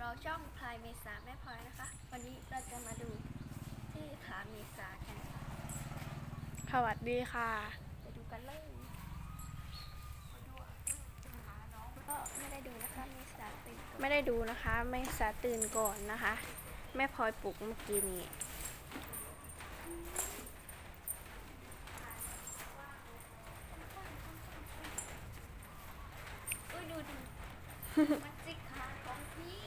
เราช่องพลายเมษาแม่พลอยนะคะ วันนี้เราจะมาดูที่ผาเมษากันสวัสดีค่ะ ไปดูกันเลยก็ไม่ได้ดูนะคะเมษาตื่นก่อนไม่ได้ดูนะคะแม่สาตื่นก่อนนะคะ แม่พลอยปลุกเมื่อกี้นี้อุ้ยดูดิ มันจิกขาของพี่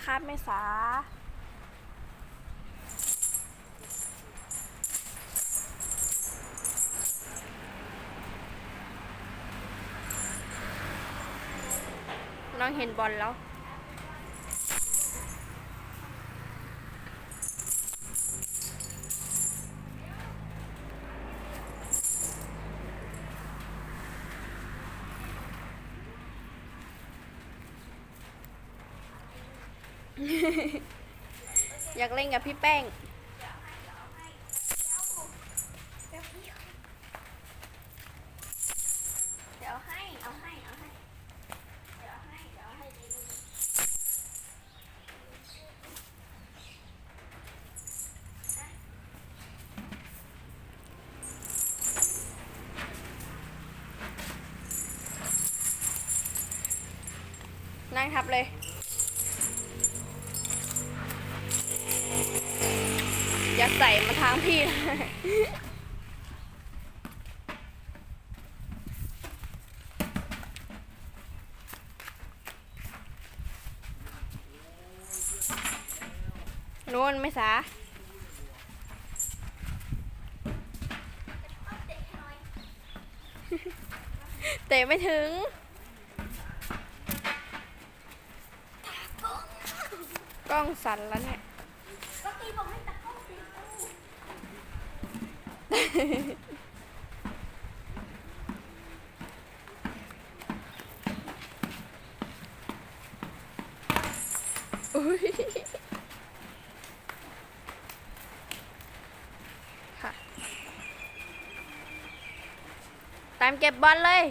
อะครับแม่สาน้องเห็นบอลแล้ว อยากเล่นกับพี่แป้งเดี๋ยวพี่เดี๋ยวให้ เอาให้ เอาให้ เดี๋ยวให้ เดี๋ยวให้ดีนั่งทับเลย อย่าใส่มาทางพี่นะนู่นไม่สาเอาเตะให้หน่อยเตะไม่ถึง กล้องสั่นแล้วเนี่ย ก็ตีบอกให้ตัดเข้าตีตู้ อุ๊ยค่ะตามเก็บบอลเลย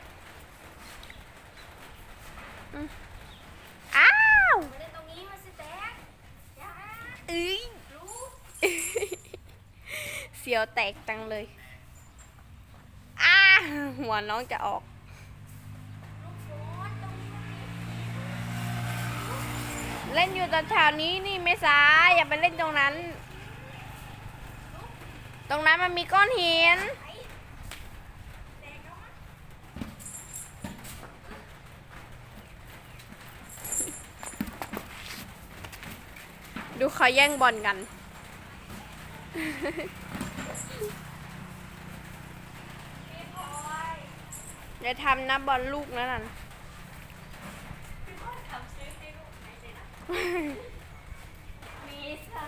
อืมอ้าว มาเล่นตรงนี้มาสิแตกอย่า เอ้ย รู้ เสียวแตกจังเลยอ้าหัวน้องจะออกเล่นอยู่แต่แถวนี้นี่ไม่สายอย่าไปเล่นตรงนั้น ตรงนั้นมันมีก้อนหินดูเขาแย่งบอลกัน พี่พลอย อย่าทำนะบอลลูกนั้นน่ะพี่พลอยทำซื้อให้ลูกไหนเลยนะมีสา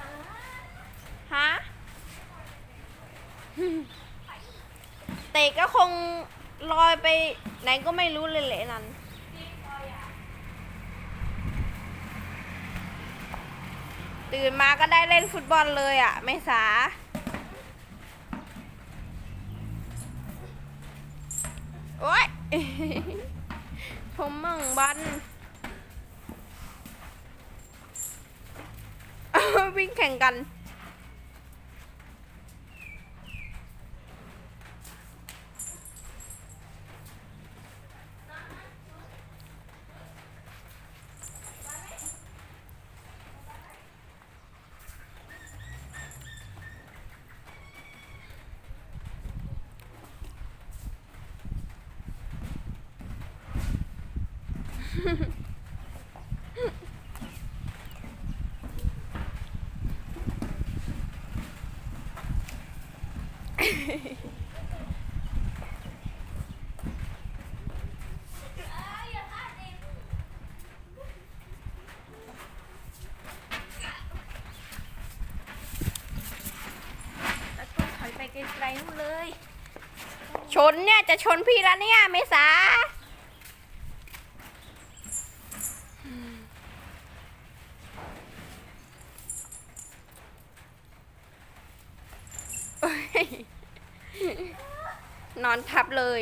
ฮะ เตะก็คงลอยไปไหนก็ไม่รู้เลยแหละนั่นพี่พลอยอะตื่นมาก็ได้เล่นฟุตบอลเลยอะ ไม่สา โอ๊ย ผมมั่งบันวิ่งแข่งกัน เอ้ยอย่าพลาดเองแล้วก็ถอย ไปไกลๆนู่นเลย ชนเนี่ย จะชนพี่แล้วเนี่ยเมษา น อนทับเลย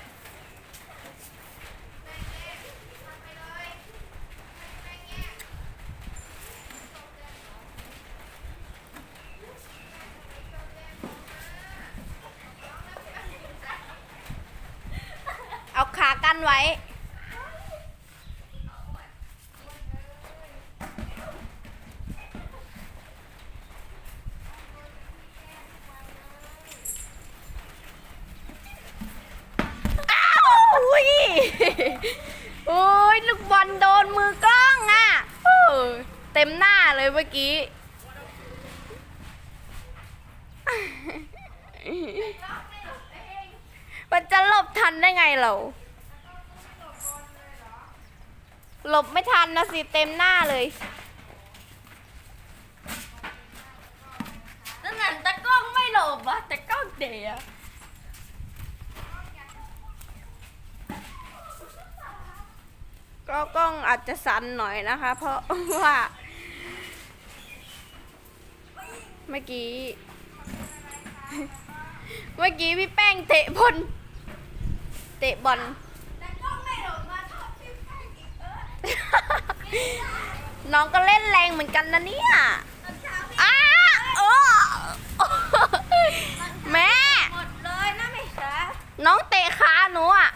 ลูกบอลโดนมือกล้องอะเต็มหน้าเลยเมื่อกี้ มันจะหลบทันได้ไงเราหลบไม่ทันนะสิเต็มหน้าเลยนั่นน่ะตะกล้องไม่หลบอะตะกล้องเดะ ก็กล้องอาจจะสั่นหน่อยนะคะ เพราะว่า เมื่อกี้ เมื่อกี้พี่แป้งเตะบอลเตะบอลตะกล้องไม่หลบมาชอบพี่แป้งอีกเออน้องก็เล่นแรงเหมือนกันนะเนี่ยตอนเช้าพี่อ้าโอ้แม่หมดเลยนะไม่ใช่น้องเตะขาหนูอะ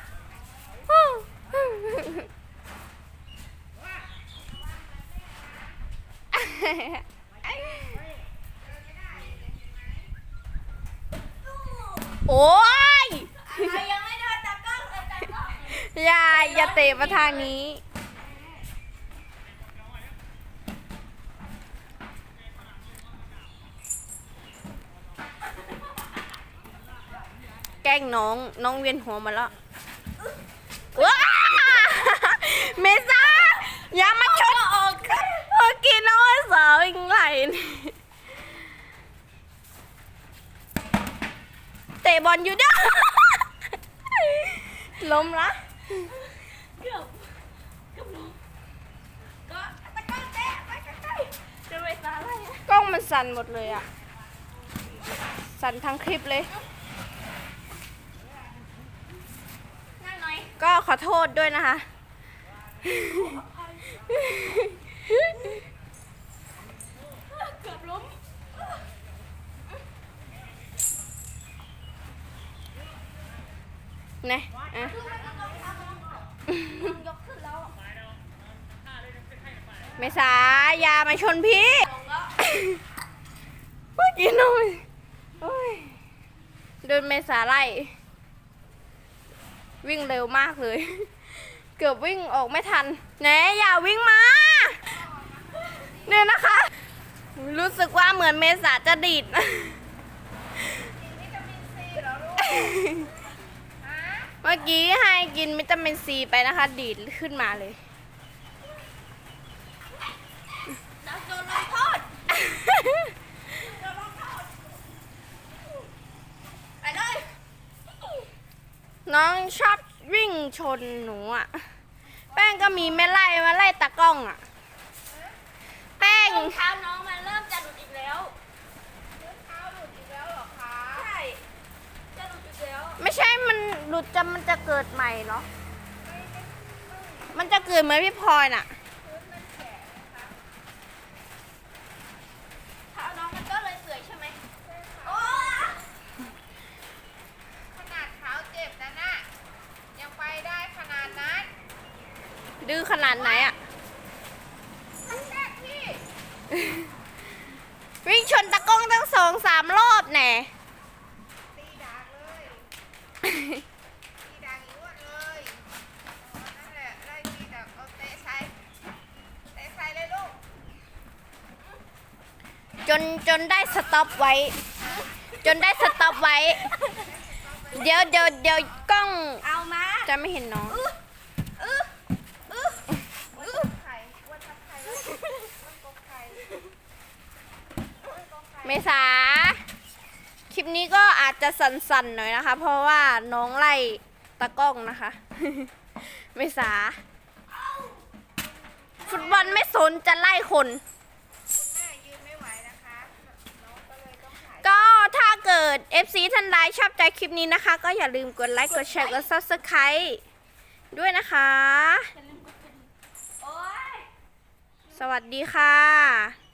โอ้ยยังไม่โดนตะกล้องเลยตะกล้องอย่าอย่าเตะมาทางนี้ แกล้งน้องน้องเวียนหัวมาแล้วว้าเมซ่าอย่ามาชนออกเมื่อกี้น้องสาวอีกไหลนี่เตะบ อลอยู่เด้อล้มละเกือบเกือบลงก็ตะกล้องเตะไปใกล้ๆจะไปสาอะไรอะกล้องมันสั่นหมดเลยอะสั่นทั้งคลิปเลย นั่งหน่อยก็ขอโทษด้วยนะคะ เกือบล้ม นะอะยกขึ้นแล้วเมษาอย่ามาชนพี่เมื่อกี้น้อยโอ้ยโดนเมษาไล่วิ่งเร็วมากเลย เกือบวิ่งออกไม่ทันแหนอย่าวิ่งมาเนี่ยนะคะ รู้สึกว่าเหมือนเมษาจะดีด เมื่อกี้ให้กินวิตามินซีไปนะคะ ดีดขึ้นมาเลยจะโดนลงโทษโดนลงโทษไปเลย น้องชอบวิ่งชนหนูอะ แป้งก็มีไม่ไล่มาไล่ตากล้องอะ แป้ง รองเท้าน้องมันเริ่มจะหลุดอีกแล้วรองเท้าหลุดอีกแล้วเหรอคะ ใช่ จะหลุดอีกแล้ว ไม่ใช่มันหลุดจะมันจะเกิดใหม่เหรอ มันจะเกิดเหมือนพี่พลอยน่ะ เท้าน้องมันก็เลยเปื่อยใช่ไหมโอ้ขนาดเท้าเจ็บนะน่ะยังไปได้ขนาดนั้น ดื้อขนาดไหนอะทั้งแรกที่ วิ่งชนตากล้องตั้งสองสามรอบแน่ ตีดากเลย ตีดากอีกอ้วนเลย นจนได้สต็อปไว้ จนได้สต็อปไว้ เดี๋ยวเดี๋ยวเดี๋ยวกล้องเอามาจะไม่เห็นน้องไข่อ้วนทับไข่แล้วอ้วนกบไข่อ้วนกบไข่เมษา คลิปนี้ก็อาจจะสั่นๆหน่อยนะคะ เพราะว่าน้องไล่ตะกล้องนะคะ เมษา ฟุตบอลไม่สนจะไล่คน เกิด FC ท่านใดชอบใจคลิปนี้นะคะ ก็อย่าลืมกดไลค์ กดแชร์ กด Subscribe ด้วยนะคะโอ๊ยสวัสดีค่ะ